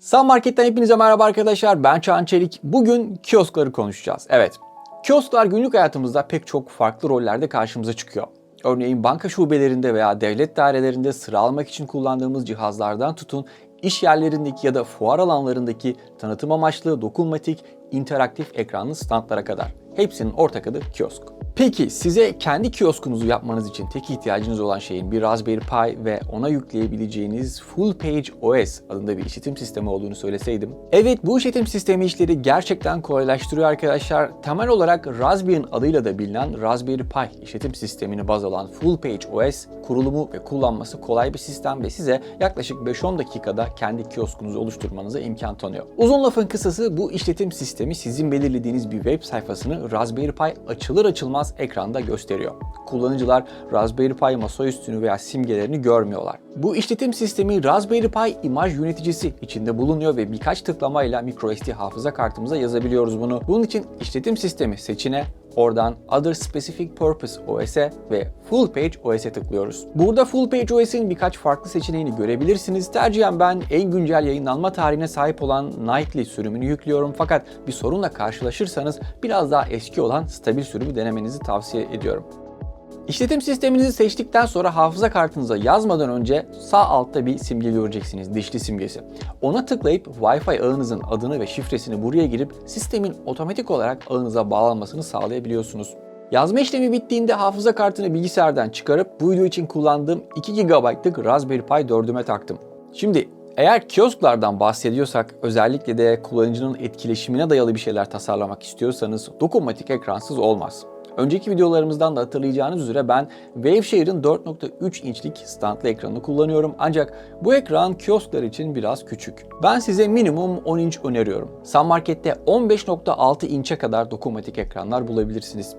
Sun Market'ten hepinize merhaba arkadaşlar. Ben Çağan Çelik. Bugün kioskları konuşacağız. Evet, kiosklar günlük hayatımızda pek çok farklı rollerde karşımıza çıkıyor. Örneğin banka şubelerinde veya devlet dairelerinde sıra almak için kullandığımız cihazlardan tutun, iş yerlerindeki ya da fuar alanlarındaki tanıtım amaçlı dokunmatik, interaktif ekranlı standlara kadar. Hepsinin ortak adı kiosk. Peki size kendi kioskunuzu yapmanız için tek ihtiyacınız olan şeyin bir Raspberry Pi ve ona yükleyebileceğiniz Full Page OS adında bir işletim sistemi olduğunu söyleseydim. Evet bu işletim sistemi işleri gerçekten kolaylaştırıyor arkadaşlar. Temel olarak Raspbian adıyla da bilinen Raspberry Pi işletim sistemini baz alan Full Page OS kurulumu ve kullanması kolay bir sistem ve size yaklaşık 5-10 dakikada kendi kioskunuzu oluşturmanıza imkan tanıyor. Uzun lafın kısası bu işletim sistemi sizin belirlediğiniz bir web sayfasını Raspberry Pi açılır açılmaz ekranda gösteriyor. Kullanıcılar Raspberry Pi masaüstünü veya simgelerini görmüyorlar. Bu işletim sistemi Raspberry Pi imaj yöneticisi içinde bulunuyor ve birkaç tıklamayla microSD hafıza kartımıza yazabiliyoruz bunu. Bunun için işletim sistemi seçine Oradan Other Specific Purpose OS'e ve Full Page OS'e tıklıyoruz. Burada Full Page OS'in birkaç farklı seçeneğini görebilirsiniz. Tercihen ben en güncel yayınlanma tarihine sahip olan Nightly sürümünü yüklüyorum. Fakat bir sorunla karşılaşırsanız biraz daha eski olan stabil sürümü denemenizi tavsiye ediyorum. İşletim sisteminizi seçtikten sonra hafıza kartınıza yazmadan önce sağ altta bir simge göreceksiniz, dişli simgesi. Ona tıklayıp Wi-Fi ağınızın adını ve şifresini buraya girip sistemin otomatik olarak ağınıza bağlanmasını sağlayabiliyorsunuz. Yazma işlemi bittiğinde hafıza kartını bilgisayardan çıkarıp bu video için kullandığım 2 GB'lık Raspberry Pi 4'üme taktım. Şimdi eğer kiosklardan bahsediyorsak özellikle de kullanıcının etkileşimine dayalı bir şeyler tasarlamak istiyorsanız dokunmatik ekransız olmaz. Önceki videolarımızdan da hatırlayacağınız üzere ben Waveshare'ın 4.3 inçlik standlı ekranını kullanıyorum. Ancak bu ekran kiosklar için biraz küçük. Ben size minimum 10 inç öneriyorum. Sun Market'te 15.6 inçe kadar dokunmatik ekranlar bulabilirsiniz.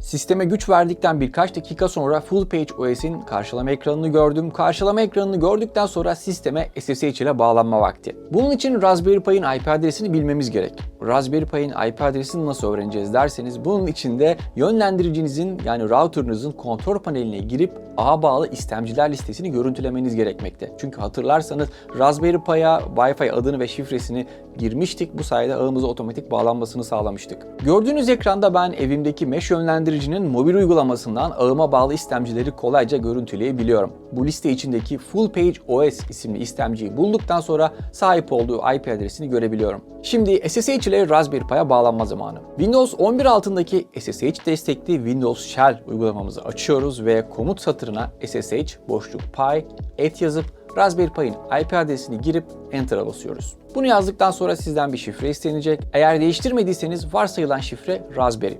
Sisteme güç verdikten birkaç dakika sonra Full Page OS'in karşılama ekranını gördüm. Karşılama ekranını gördükten sonra sisteme SSH ile bağlanma vakti. Bunun için Raspberry Pi'in IP adresini bilmemiz gerek. Raspberry Pi'in IP adresini nasıl öğreneceğiz derseniz bunun için de yönlendiricinizin yani router'ınızın kontrol paneline girip ağa bağlı istemciler listesini görüntülemeniz gerekmekte. Çünkü hatırlarsanız Raspberry Pi'ya Wi-Fi adını ve şifresini girmiştik. Bu sayede ağımıza otomatik bağlanmasını sağlamıştık. Gördüğünüz ekranda ben evimdeki mesh yönlendiricinin mobil uygulamasından ağıma bağlı istemcileri kolayca görüntüleyebiliyorum. Bu liste içindeki Full Page OS isimli istemciyi bulduktan sonra sahip olduğu IP adresini görebiliyorum. Şimdi SSH ile Raspberry Pi'ye bağlanma zamanı. Windows 11 altındaki SSH destekli Windows Shell uygulamamızı açıyoruz ve komut satırına SSH boşluk pi et yazıp Raspberry Pi'nin IP adresini girip Enter'a basıyoruz. Bunu yazdıktan sonra sizden bir şifre istenecek. Eğer değiştirmediyseniz varsayılan şifre Raspberry.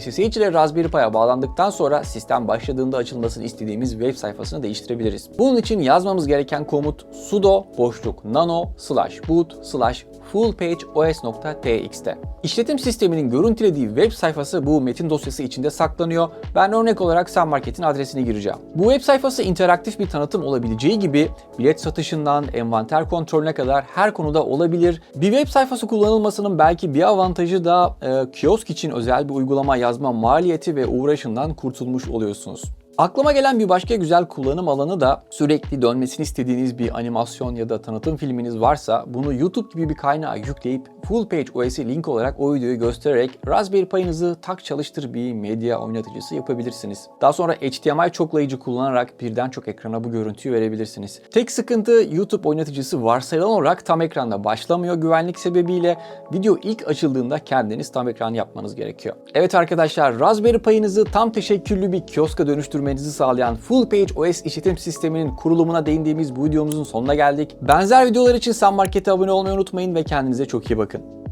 SSH ile Raspberry Pi'ye bağlandıktan sonra sistem başladığında açılmasını istediğimiz web sayfasını değiştirebiliriz. Bunun için yazmamız gereken komut sudo boşluk nano slash boot slash fullpageos.txt'te. İşletim sisteminin görüntülediği web sayfası bu metin dosyası içinde saklanıyor. Ben örnek olarak Sun Market'in adresini gireceğim. Bu web sayfası interaktif bir tanıtım olabileceği gibi bilet satışından envanter kontrolüne kadar her konuda olabilir. Bir web sayfası kullanılmasının belki bir avantajı da e, kiosk için özel bir uygulama yazma maliyeti ve uğraşından kurtulmuş oluyorsunuz. Aklıma gelen bir başka güzel kullanım alanı da sürekli dönmesini istediğiniz bir animasyon ya da tanıtım filminiz varsa bunu YouTube gibi bir kaynağa yükleyip Full Page OS'i link olarak o videoyu göstererek Raspberry Pi'nizi tak çalıştır bir medya oynatıcısı yapabilirsiniz. Daha sonra HDMI çoklayıcı kullanarak birden çok ekrana bu görüntüyü verebilirsiniz. Tek sıkıntı YouTube oynatıcısı varsayılan olarak tam ekranda başlamıyor güvenlik sebebiyle video ilk açıldığında kendiniz tam ekran yapmanız gerekiyor. Evet arkadaşlar Raspberry Pi'nizi tam teşekküllü bir kioska dönüştürmenizi sağlayan Full Page OS işletim sisteminin kurulumuna değindiğimiz bu videomuzun sonuna geldik. Benzer videolar için Sun Market'e abone olmayı unutmayın ve kendinize çok iyi bakın.